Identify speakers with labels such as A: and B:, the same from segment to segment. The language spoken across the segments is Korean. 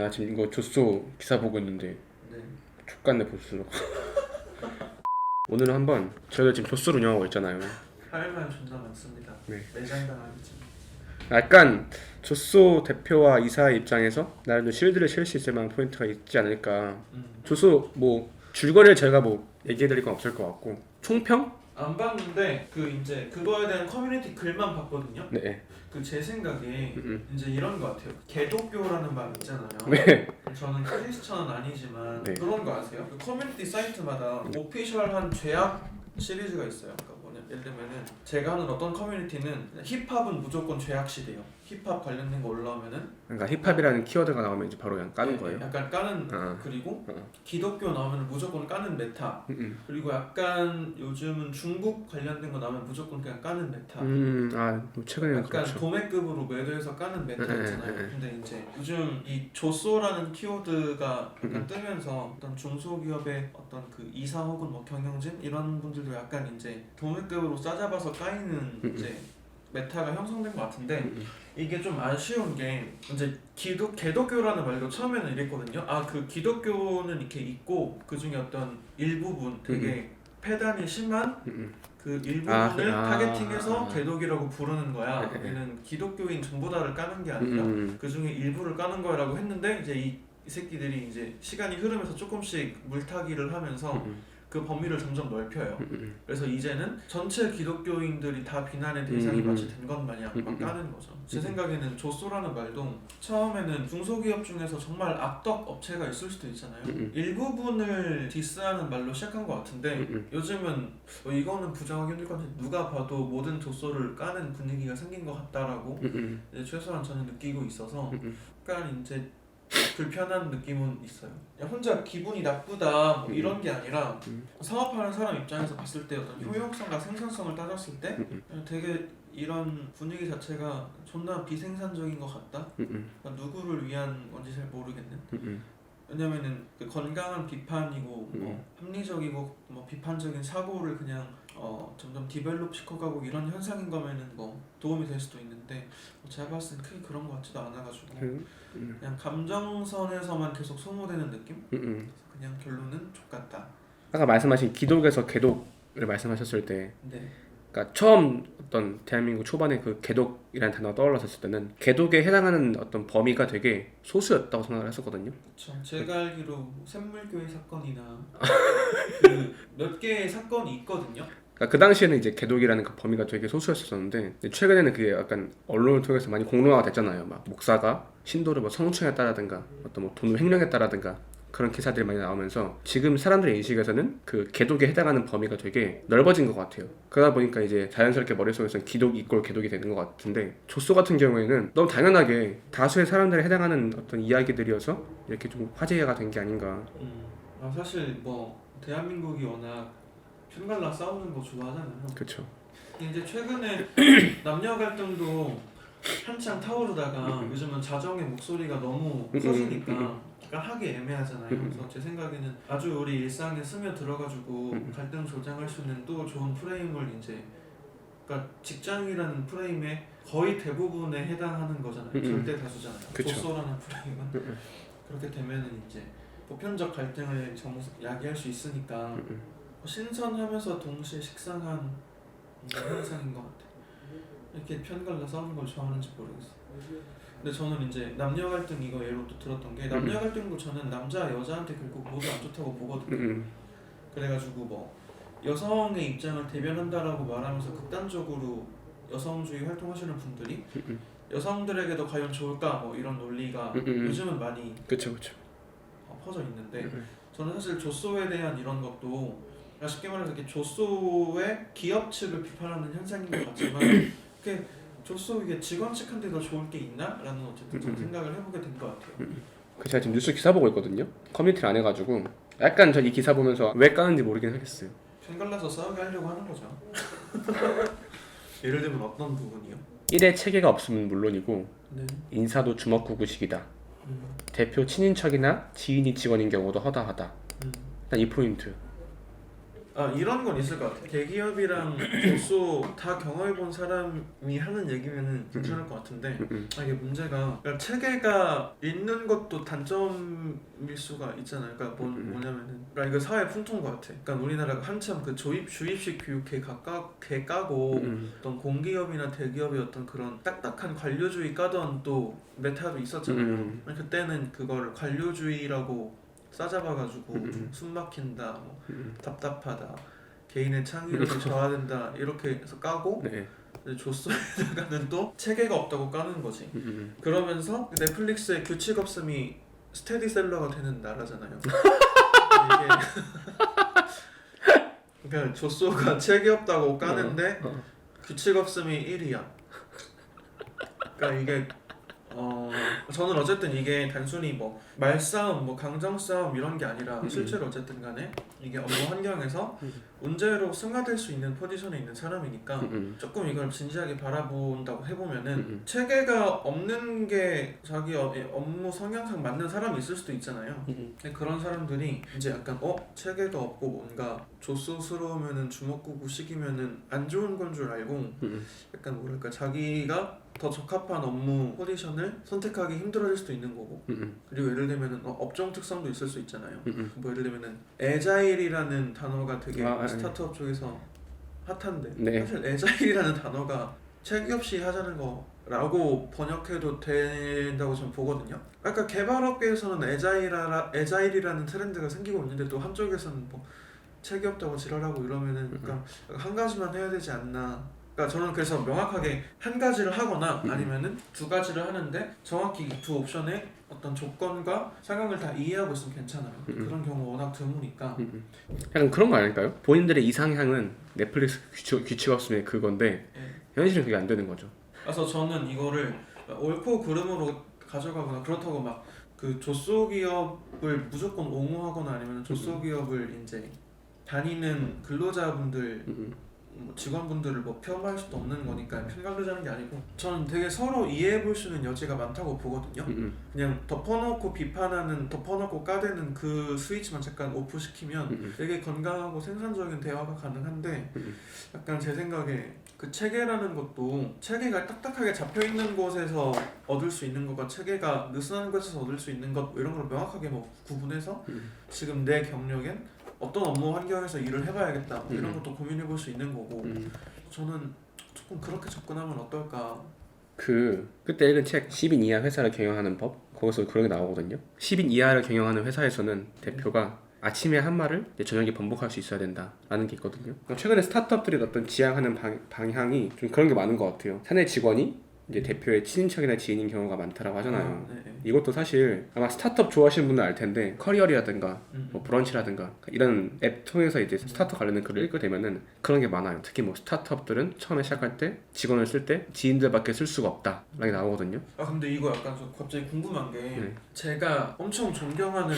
A: 아 지금 이거 조소 기사 보고 있는데
B: 네.
A: 족같네 볼수록 오늘은 한번 저희가 지금 조소를 운영하고 있잖아요
B: 할 말 존나 많습니다.
A: 네.
B: 매장 당하겠지.
A: 약간 조소 대표와 이사 입장에서 나름대로 실드를 칠 수 있을 만한 포인트가 있지 않을까
B: 음.
A: 조소 뭐 줄거리를 저희가 뭐 얘기해드릴 건 없을 것 같고 총평?
B: 안 봤는데 그 이제 그거에 대한 커뮤니티 글만 봤거든요.
A: 네
B: 그 제 생각에
A: 음,
B: 이제 이런 거 같아요. 개독교라는 말 있잖아요.
A: 네.
B: 저는 크리스천은 아니지만
A: 네.
B: 그런 거 아세요? 그 커뮤니티 사이트마다 오피셜한 죄악 시리즈가 있어요. 그러니까 예를 들면은 제가 하는 어떤 커뮤니티는 힙합은 무조건 죄악시대요. 힙합 관련된 거 올라오면은
A: 그러니까 힙합이라는 키워드가 나오면 이제 바로 그냥 까는
B: 네,
A: 거예요
B: 약간 까는
A: 어.
B: 그리고
A: 어.
B: 기독교 나오면 무조건 까는 메타.
A: 음, 음.
B: 그리고 약간 요즘은 중국 관련된 거 나오면 무조건 그냥 까는 메타.
A: 음, 아, 뭐 최근에는
B: 약간
A: 그렇죠.
B: 도매급으로 매도해서 까는 메타
A: 네,
B: 있잖아요.
A: 네, 네.
B: 근데 이제 요즘 이 조소라는 키워드가 약간
A: 음.
B: 뜨면서 어떤 중소기업의 어떤 그 이사 혹은 뭐 경영진 이런 분들도 약간 이제 도매급 으로 싸잡아서 까이는
A: 음.
B: 이제 메타가 형성된 것 같은데
A: 음,
B: 이게 좀 아쉬운 게 이제 기독 개독교라는 말도 처음에는 이랬거든요. 아 그 기독교는 이렇게 있고 그 중에 어떤 일부분 되게 폐단이 심한
A: 음, 음.
B: 그 일부분을
A: 아, 그- 아,
B: 타겟팅해서
A: 아, 아.
B: 개독이라고 부르는 거야.
A: 네, 네.
B: 얘는 기독교인 전부 다를 까는 게
A: 음,
B: 아니라
A: 음,
B: 그 중에 일부를 까는 거라고 했는데 이제 이, 이 새끼들이 이제 시간이 흐르면서 조금씩 물타기를 하면서
A: 음,
B: 그 범위를 점점 넓혀요.
A: 음, 음.
B: 그래서 이제는 전체 기독교인들이 다 비난의 대상이
A: 음,
B: 마치 된 것 마냥
A: 음,
B: 막
A: 음,
B: 까는 거죠. 제
A: 음.
B: 생각에는 조소라는 말도 처음에는 중소기업 중에서 정말 악덕 업체가 있을 수도 있잖아요.
A: 음, 음.
B: 일부분을 디스하는 말로 시작한 것 같은데
A: 음, 음.
B: 요즘은 어, 이거는 부정하기 힘들 건데 누가 봐도 모든 조소를 까는 분위기가 생긴 것 같다라고
A: 음, 음.
B: 최소한 저는 느끼고 있어서
A: 음, 음.
B: 약간 이제 불편한 느낌은 있어요. 그냥 혼자 기분이 나쁘다 뭐
A: 음.
B: 이런 게 아니라
A: 음.
B: 사업하는 사람 입장에서 봤을 때 어떤 효용성과 생산성을 따졌을 때
A: 음,
B: 되게 이런 분위기 자체가 존나 비생산적인 것 같다.
A: 음, 음.
B: 그러니까 누구를 위한 건지 잘 모르겠는.
A: 음, 음.
B: 왜냐면은 그 건강한 비판이고
A: 음.
B: 뭐 합리적이고 뭐 비판적인 사고를 그냥 어 점점 디벨롭 시켜가고 이런 현상인 거면은 뭐 도움이 될 수도 있는데 뭐 제가 봤을 때 크게 그런 것 같지도 않아가지고
A: 음, 음.
B: 그냥 감정선에서만 계속 소모되는 느낌?
A: 음, 음.
B: 그래서 그냥 결론은 족같다.
A: 아까 말씀하신 기독에서 개독을 말씀하셨을 때
B: 네.
A: 그러니까 처음 어떤 대한민국 초반에 그 개독이라는 단어가 떠올랐을 때는 개독에 해당하는 어떤 범위가 되게 소수였다고 생각을 했었거든요.
B: 그쵸. 제가 알기로 뭐 샘물교회 사건이나 그 몇 개의 사건이 있거든요.
A: 그러니까 그 당시에는 이제 개독이라는 그 범위가 되게 소수였었는데 최근에는 그게 약간 언론을 통해서 많이 공론화가 됐잖아요. 막 목사가 신도를 뭐 성추행했다라든가 어떤 뭐 돈을 횡령했다라든가 그런 기사들이 많이 나오면서 지금 사람들의 인식에서는 그 개독에 해당하는 범위가 되게 넓어진 것 같아요. 그러다 보니까 이제 자연스럽게 머릿속에서는 기독 이꼴 개독이 되는 것 같은데 조소 같은 경우에는 너무 당연하게 다수의 사람들에 해당하는 어떤 이야기들이어서 이렇게 좀 화제가 된 게 아닌가.
B: 음. 아 사실 뭐 대한민국이 워낙 편갈라 싸우는 거 좋아하잖아요.
A: 그렇죠.
B: 이제 최근에 남녀 갈등도 한창 타오르다가 요즘은 자정의 목소리가 너무
A: 음,
B: 커지니까
A: 음,
B: 약간 하기 애매하잖아요.
A: 음,
B: 그래서 제 생각에는 아주 우리 일상에 스며 들어가지고
A: 음.
B: 갈등 조장할 수 있는 또 좋은 프레임을 이제 그러니까 직장이라는 프레임에 거의 대부분에 해당하는 거잖아요.
A: 음, 음.
B: 절대 다수잖아요.
A: 그쵸.
B: 조소라는 프레임은
A: 음,
B: 그렇게 되면은 이제 보편적 갈등을 정 야기할 수 있으니까
A: 음, 음.
B: 신선하면서 동시에 식상한 음, 현상인 것 같아. 이렇게 편갈라 싸우는 걸 좋아하는지 모르겠어. 근데 저는 이제 남녀 갈등 이거 예로 또 들었던 게 남녀
A: 음.
B: 갈등도 저는 남자 여자한테 결국 모두 안 좋다고 보거든요.
A: 음, 음.
B: 그래가지고 뭐 여성의 입장을 대변한다라고 말하면서 극단적으로 여성주의 활동하시는 분들이. 여성들에게도 과연 좋을까 뭐 이런 논리가. 요즘은 많이
A: 그렇죠, 그렇죠.
B: 어, 퍼져 있는데. 저는 사실 조소에 대한 이런 것도 쉽게 말해서 이렇게 조소의 기업 측을 비판하는 현상인 것 같지만 그 조소 이게 직원 측한테 더 좋을 게 있나라는 어쨌든 좀
A: 음, 음.
B: 생각을 해보게 된 것 같아요.
A: 그 제가 지금 뉴스 기사 보고 있거든요. 커뮤니티를 안 해가지고 약간 저 이 기사 보면서 왜 까는지 모르긴 하겠어요.
B: 편갈라서 싸우게 하려고 하는 거죠. 예를 들면 어떤 부분이요?
A: 일의 체계가 없으면 물론이고
B: 네.
A: 인사도 주먹구구식이다.
B: 음,
A: 대표 친인척이나 지인이 직원인 경우도 허다하다.
B: 음.
A: 일단 이 포인트.
B: 아 이런 건 있을 것 같아. 대기업이랑 조소 다 경험해본 사람이 하는 얘기면은 괜찮을 것 같은데
A: 음, 음.
B: 아, 이게 문제가 그러니까 체계가 있는 것도 단점일 수가 있잖아요. 그러니까 뭐,
A: 음.
B: 뭐냐면은 그러니까 이거 사회 풍토인 것 같아. 그러니까 우리나라가 한참 그 조입 주입식 교육에 가까 개 까고
A: 음,
B: 어떤 공기업이나 대기업의 어떤 그런 딱딱한 관료주의 까던 또 메타도 있었잖아요.
A: 음.
B: 그때는 그걸 관료주의라고 싸잡아가지고
A: 음.
B: 좀 숨막힌다, 뭐
A: 음.
B: 답답하다, 개인의 창의력이 저하된다 이렇게 해서 까고
A: 네.
B: 조스에다가는 또 체계가 없다고 까는 거지.
A: 음, 음.
B: 그러면서 넷플릭스의 규칙 없음이 스테디셀러가 되는 나라잖아요. 이게 그러니까 조소가 체계 없다고 까는데
A: 어.
B: 규칙 없음이 1위야. 그러니까 이게 어 저는 어쨌든 이게 단순히 뭐 말싸움, 뭐 강정 싸움 이런 게 아니라
A: 음.
B: 실제로 어쨌든 간에 이게 업무 환경에서
A: 음.
B: 문제로 승화될 수 있는 포지션에 있는 사람이니까
A: 음, 음.
B: 조금 이걸 진지하게 바라본다고 해보면은
A: 음, 음.
B: 체계가 없는 게 자기 어- 업무 성향상 맞는 사람이 있을 수도 있잖아요.
A: 음,
B: 근데 그런 사람들이 이제 약간 어 체계가 없고 뭔가 조소스러우면은 주먹구구 식이면은 안 좋은 건 줄 알고
A: 음.
B: 약간 뭐랄까 자기가 더 적합한 업무 포지션을 선택하기 힘들어질 수도 있는 거고
A: 음, 음.
B: 그리고 예를 들면은 어, 업종 특성도 있을 수 있잖아요.
A: 음, 음.
B: 뭐 예를 들면은 에자일이라는 단어가 되게
A: 아, 아,
B: 스타트업 쪽에서 핫한데
A: 네.
B: 사실 에자일이라는 단어가 책이 없이 하자는 거라고 번역해도 된다고 저는 보거든요. 아까 개발업계에서는 에자일라 에자일이라는 트렌드가 생기고 있는데 또 한쪽에서는 뭐 책이 없다고 지랄하고 이러면은 그러니까 한 가지만 해야 되지 않나. 그러니까 저는 그래서 명확하게 한 가지를 하거나
A: 음.
B: 아니면은 두 가지를 하는데 정확히 이 두 옵션의 어떤 조건과 상황을 다 이해하고 있으면 괜찮아요.
A: 음.
B: 그런 경우 워낙 드무니까.
A: 음, 음. 약간 그런 거 아닐까요? 본인들의 이상향은 넷플릭스 규칙, 규칙 없음의 그건데
B: 예.
A: 현실은 그게 안 되는 거죠.
B: 그래서 저는 이거를 옳고 그름으로 가져가거나 그렇다고 막 그 조소 기업을 무조건 옹호하거나 아니면 조소 기업을 이제 다니는 근로자분들
A: 음,
B: 뭐 직원분들을 뭐 폄하할 수도 없는 거니까 편가르자는 게 아니고 저는 되게 서로 이해해 볼 수 있는 여지가 많다고 보거든요.
A: 음, 음,
B: 그냥 덮어놓고 비판하는 덮어놓고 까대는 그 스위치만 잠깐 오프시키면
A: 음, 음.
B: 되게 건강하고 생산적인 대화가 가능한데
A: 음.
B: 약간 제 생각에 그 체계라는 것도 체계가 딱딱하게 잡혀 있는 곳에서 얻을 수 있는 것과 체계가 느슨한 곳에서 얻을 수 있는 것 이런 걸 명확하게 뭐 구분해서
A: 음.
B: 지금 내 경력엔 어떤 업무 환경에서 일을 해봐야겠다 뭐 이런
A: 음.
B: 것도 고민해 볼 수 있는 거고
A: 음.
B: 저는 조금 그렇게 접근하면 어떨까
A: 그 그때 읽은 책 10인 이하 회사를 경영하는 법 거기서 그런 게 나오거든요. 10인 이하를 경영하는 회사에서는 대표가 아침에 한 말을 이제 저녁에 번복할 수 있어야 된다라는 게 있거든요. 최근에 스타트업들이 어떤 지향하는 방, 방향이 좀 그런 게 많은 것 같아요. 사내 직원이 이제 대표의 친인척이나 지인인 경우가 많다라고 하잖아요.
B: 아, 네, 네.
A: 이것도 사실 아마 스타트업 좋아하시는 분은 알 텐데 커리어리라든가
B: 음.
A: 뭐 브런치라든가 이런 앱 통해서 이제 스타트업 관련된 글을 읽게 되면은 그런 게 많아요. 특히 뭐 스타트업들은 처음에 시작할 때 직원을 쓸 때 지인들밖에 쓸쓸 수가 없다라는 게 나오거든요.
B: 아 근데 이거 약간 좀 갑자기 궁금한 게
A: 네.
B: 제가 엄청 존경하는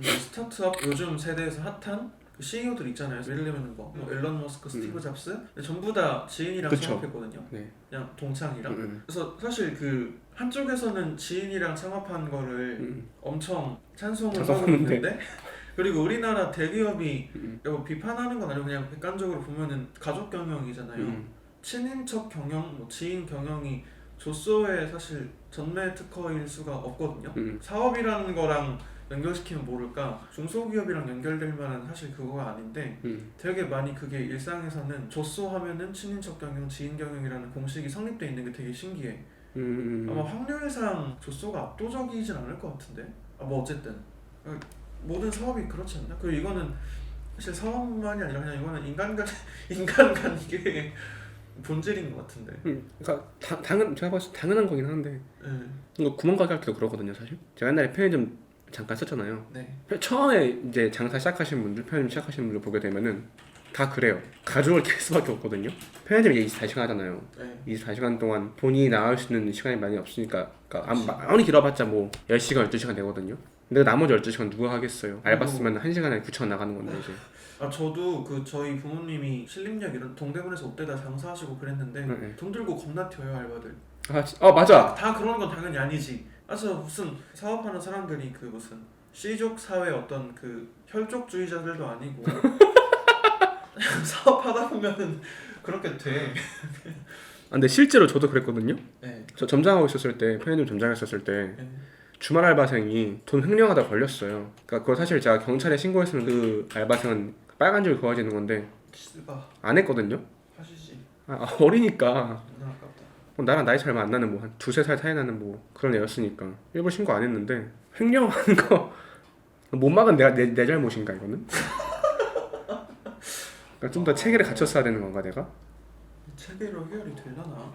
B: 스타트업 요즘 세대에서 핫한 그 CEO들 있잖아요. 예를 들면 뭐, 뭐 일론 머스크, 스티브 잡스 전부 다 지인이랑
A: 그쵸.
B: 창업했거든요.
A: 네.
B: 그냥 동창이랑.
A: 음, 음,
B: 그래서 사실 그 한쪽에서는 지인이랑 창업한 거를
A: 음.
B: 엄청 찬송을 하고. 있는데 그리고 우리나라 대기업이
A: 음.
B: 뭐 비판하는 건 아니고 그냥 객관적으로 보면은 가족 경영이잖아요.
A: 음.
B: 친인척 경영, 뭐 지인 경영이 조소의 사실 전매 특허일 수가 없거든요.
A: 음.
B: 사업이라는 거랑 연결시키면 모를까 중소기업이랑 연결될 만한 사실 그거가 아닌데
A: 음.
B: 되게 많이 그게 일상에서는 조소하면은 친인척 경영, 지인 경영이라는 공식이 성립돼 있는 게 되게 신기해.
A: 음, 음,
B: 아마 확률상 조소가 압도적이진 않을 것 같은데. 아 뭐 어쨌든 어, 모든 사업이 그렇지 않나? 그리고 이거는 사실 사업만이 아니라 그냥 이거는 인간간 인간간 이게 본질인 것 같은데.
A: 음. 그러니까 다, 당연 제가 봤을 때 당연한 거긴 한데
B: 네.
A: 이거 구멍가게 할 때도 그러거든요 사실. 제가 옛날에 편의점 잠깐 썼잖아요.
B: 네.
A: 처음에 이제 장사 시작하시는 분들, 편의점 시작하시는 분들 보게 되면은 다 그래요. 가족을 낄 수밖에 없거든요. 편의점 이제 24시간 하잖아요.
B: 네.
A: 24시간 동안 본인이 나갈 수 있는 시간이 많이 없으니까 그러니까 아무- 아무리 길어봤자 뭐 10시간, 12시간 되거든요. 근데 나머지 12시간 누가 하겠어요? 알바 쓰면 1시간에 9천 나가는 건데 이제.
B: 아 저도 그 저희 부모님이 신림역 이런 동대문에서 롯데다 장사하시고 그랬는데
A: 네, 네.
B: 돈 들고 겁나 튀어요 알바들.
A: 아, 지- 어 맞아.
B: 다 그런 건 당연히 아니지. 그래서 무슨 사업하는 사람들이 그 무슨 C족 사회 어떤 그 혈족주의자들도 아니고 사업하다 보면은 그렇게 돼.
A: 아, 근데 실제로 저도 그랬거든요.
B: 네.
A: 저 점장하고 있었을 때 편의점 점장했었을 때
B: 네.
A: 주말 알바생이 돈 횡령하다 걸렸어요. 그러니까 그거 사실 제가 경찰에 신고했으면 그 알바생은 빨간 줄 그어지는 건데 안 했거든요.
B: 하시지.
A: 아, 아, 어리니까
B: 존나 아깝다.
A: 뭐 나랑 나이 차이 얼마 안 나는 뭐 한 두세 살 차이 나는 뭐 그런 애였으니까 일부 신고 안 했는데 횡령하는 거 못 막은 내가 내, 내 잘못인가 이거는? 그러니까 좀 더 체계를 갖췄어야 되는 건가 내가?
B: 체계로 해결이 되려나?